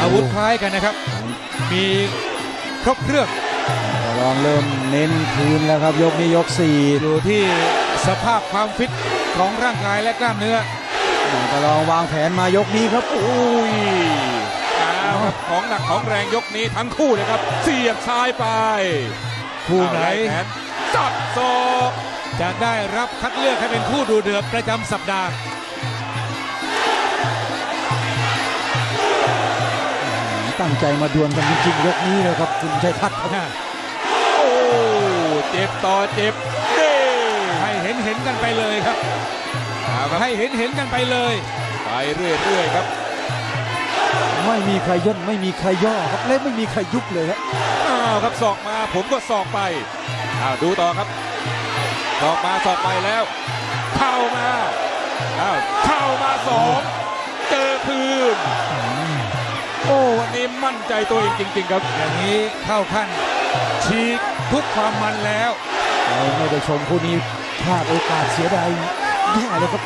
อาวุธคล้ายกันนะครับ มีครบเครื่องมาลองเริ่มเน้นคืนแล้วครับ ยกนี้ยกสี่อยู่ที่สภาพความฟิตของร่างกายและกล้ามเนื้อมาลองวางแผนมายกนี้ครับอุ้ยเอาครับของหนักของแรงยกนี้ทั้งคู่เลยครับ เสียบซ้ายไป คู่ไหนเอาล่แขนจับศอกจะได้รับคัดเลือกให้เป็นคู่ดูเดือดประจำสัปดาห์ ตั้งใจมาดวลกันจริงๆยกนี้เลยครับ คุณชัยทัศน์ครับโอ้เจ็บต่อเจ็บเด้ให้เห็นเห็นกันไปเลยครับเอาครับให้เห็นเห็นกันไปเลย ไปเรื่อยๆครับ ไม่มีใครย่นไม่มีใครย่อครับและไม่มีใครยุบเลยครับอ้าวครับศอกมาผมก็ศอกไปอ้าวดูต่อครับศอกมาศอกไปแล้ว เข้ามาอ้าวเข้ามาสองเจอคืน โอ้วันนี้มั่นใจตัวเองจริง ๆ ครับ อย่างนี้เข้าขั้นฉีกทุกความมันแล้วเราไม่ได้ชมคู่นี้พลาดโอกาสเสียดายแย่เลยครับ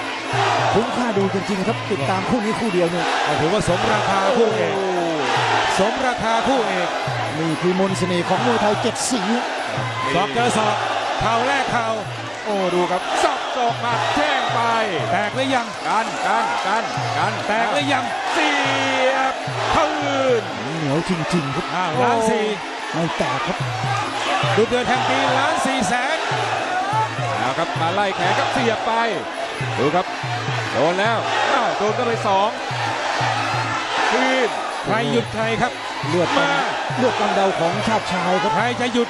คุ้มค่าดูจริงๆครับติดตามคู่นี้คู่เดียวเนี่ยถือว่าสมราคาคู่เอกสมราคาคู่เอกนี่คือมนต์เสน่ห์ของมวยไทยเจ็ดสีครับสอบเจอสอบเข่าแรกเข่าโอ้ดูครับสับศอกมา แท่งไปแตกหรือยัง กันกันกันกันแตกหรือยังเสียบคืนเหนียวจริงๆครับอ้าวล้านสี่ไม่แตกครับดูเดือดแห่งปีล้านสี่แสนเอาครับมาไล่แขนครับเสียบไป ดูครับโดนแล้วอ้าวโดนก็ไปสองคืนใครหยุดใครครับเลือดมาเลือดกำเดาของชาติชายครับใครจะหยุด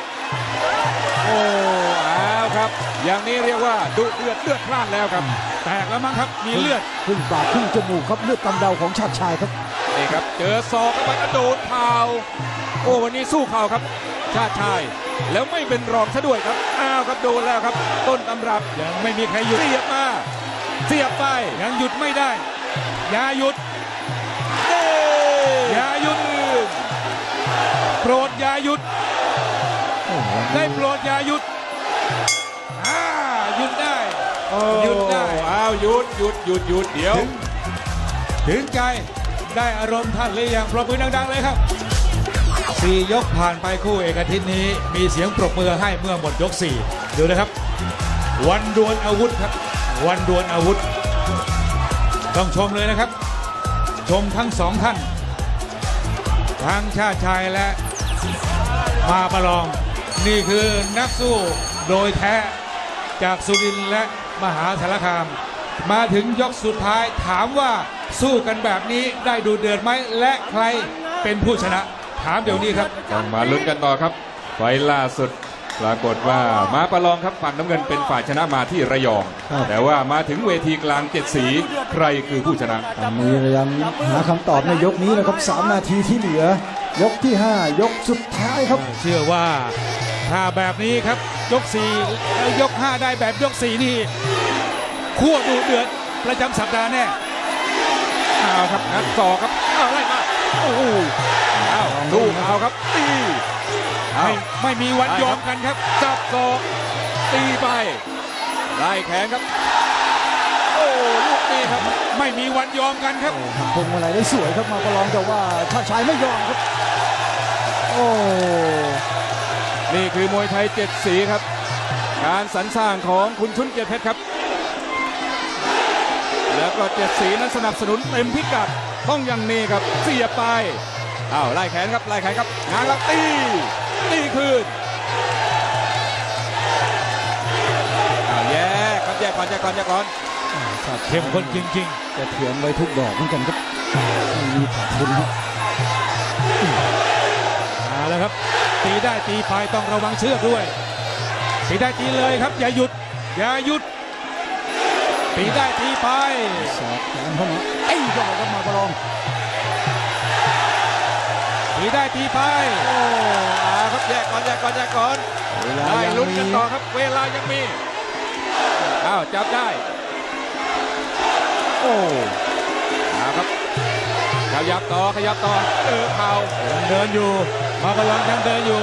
โอ้ เอาครับ อย่างนี้เรียกว่าดุเดือดเลือดพล่านแล้วครับ แตกแล้วมั้งครับ มีเลือดครึ่งปากครึ่งจมูกครับเลือดกำเดาของชาติชายครับนี่ครับ เจอศอกเข้าไปกระโดดเข่าโอ้วันนี้สู้เข่าครับ ชาติชายแล้วไม่เป็นรองซะด้วยครับ อ้าวครับโดนแล้วครับ ต้นตำรับยังไม่มีใครหยุดเสียบมาเสียบไปยังหยุดไม่ได้อย่าหยุดเด้อย่าหยุดโปรดอย่าหยุดได้โปรดอย่าหยุด อ่าหยุดได้โอ้ หยุดได้อ้าวหยุดหยุดหยุดหยุดเดี๋ยว ถึงถึงใจได้อารมณ์ท่านหรือยังปรบมือดัง ๆ เลยครับสี่ยกผ่านไปคู่เอกอาทิตย์นี้ มีเสียงปรบมือให้เมื่อหมดยกสี่ดูนะครับ วันดวลอาวุธครับ วันดวลอาวุธ ต้องชมเลยนะครับ ชมทั้งสองท่าน ทั้งชาติชายและมาประลอง นี่คือนักสู้โดยแท้จากสุรินทร์และมหาสารคาม มาถึงยกสุดท้ายถามว่าสู้กันแบบนี้ได้ดูเดือดไหมและใครเป็นผู้ชนะ ถามเดี๋ยวนี้ครับต้องมาลุ้นกันต่อครับไฟล์ล่าสุดปรากฏว่ามาประลองครับฝั่งน้ำเงินเป็นฝ่ายชนะมาที่ระยองครับแต่ว่ามาถึงเวทีกลางเจ็ดสีใครคือผู้ชนะตอนนี้ยังหาคำตอบในยกนี้นะครับ 3 นาทีที่เหลือ ยกที่ 5 ยกสุดท้ายครับ เชื่อว่า ถ้าแบบนี้ครับยก4แล้วยก 5 ได้แบบยก 4 นี่ขั้วดูเดือดประจำสัปดาห์แน่เอาครับงัดศอกครับเอาไล่มาโอ้โหเอาดูเอาครับตีเอาไม่ไม่มีวันยอมกันครับ จับศอกตีไปไล่แขนครับ โอ้ลูกนี้ครับไม่มีวันยอมกันครับหักพวงมาลัยได้สวยครับมาประลองแต่ว่าชาติชายไม่ยอมครับ โอ้ นี่คือมวยไทยเจ็ดสีครับ การสรรสร้างของคุณชุนเกียรติเพชรครับ แล้วก็เจ็ดสีนั้นสนับสนุนเต็มพิกัดต้องอย่างนี้ครับเสียบไปอ้าวไล่แขนครับไล่แขนครับงานแล้วตีตีคืนอ้าวแยกครับแยกก่อนแยกก่อนแยกก่อนเข้มข้นจริงจะเถียงไว้ทุกดอกเหมือนกันครับไม่มีขาดทุนครับๆเอาแล้วครับ ตีได้ตีไปต้องระวังเชือกด้วย ตีได้ตีเลยครับ อย่าหยุด อย่าหยุด ตีได้ตีไปสอดแขนเข้ามาไอ้ยอดครับมาประลองตีได้ตีไปโอ้อาครับแยกก่อนแยกก่อนแยกก่อนเวลาได้ยังลุ้นมีกันต่อครับ เวลายังมีอ้าวจับได้ โอ้เอาครับขยับต่อขยับต่อเจอเข่ายังเดินอยู่ มาบอลอนยังเดินอยู่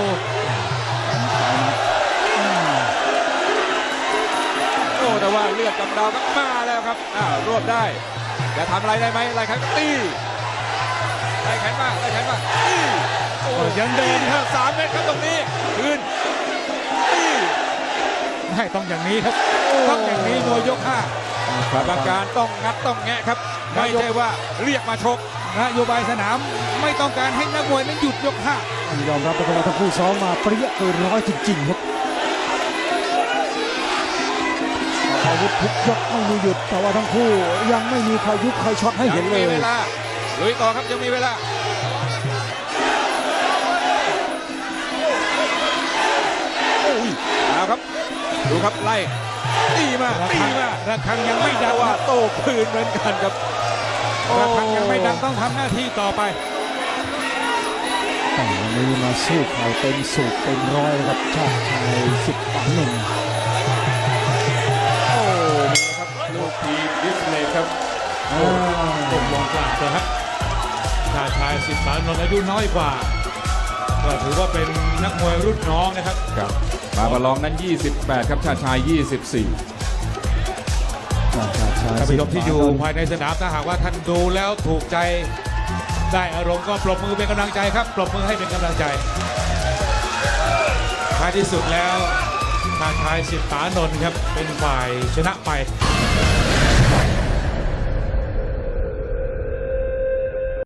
โอ้แต่ว่าเลือดกำเดาครับมาแล้วครับอ้าวรวบได้จะทำอะไรได้ไหมอะไรครับตีไล่แขนมาไล่แขยังเดินครับสามเมตรครับตรงนี้คืนตีให้ต้องอย่างนี้ครับต้องอย่างนี้มวยยกห้ากรรมการต้องงัดต้องแงะครับ ไม่ใช่ว่าเรียกมาชกนโยบายสนาม ไม่ต้องการให้นักมวยนั้นหยุดยกห้าต้องยอมรับนะครับว่าทั้งคู่ซ้อมมาเปรี้ยเกินร้อยจริงๆครับอาวุธทุกยกไม่มีหยุดแต่ว่าทั้งคู่ยังไม่มีใครยุบใครช็อตให้ยัเห็นงเลมียเวลาลุยต่อครับยังมีเวลาโอ้ยเอาครับ ดูครับไล่ตีมาระตีฆังมาระฆังยังไม่ดัแต่งว่าว่าโต้คืนเหมือนกันครับระฆังยังไม่ดังต้องทำหน้าที่ต่อไป แต่วันนี้มาสู้เข่าเต็มสูบเต็มร้อยครับชาติชายสิบปันหนึ่งโอ้นี่ครับลูกทีมดิสเลย์ครับผมมองกลางนะครับชาติชายสิบสามนนท์อายุน้อยกว่าก็ถือว่าเป็นนักมวยรุ่นน้องนะครับครับมาบอลลองนั้น 28 ครับชาติชาย 24ชาติชายท่านผู้ชมที่อยู่สิบภายในสนามถ้าหากว่าท่านดูแล้วถูกใจ ได้อารมณ์ก็ปรบมือเป็นกำลังใจครับ ปรบมือให้เป็นกำลังใจท้ายที่สุดแล้วทางชายสิทธานนท์ครับ เป็นฝ่ายชนะไป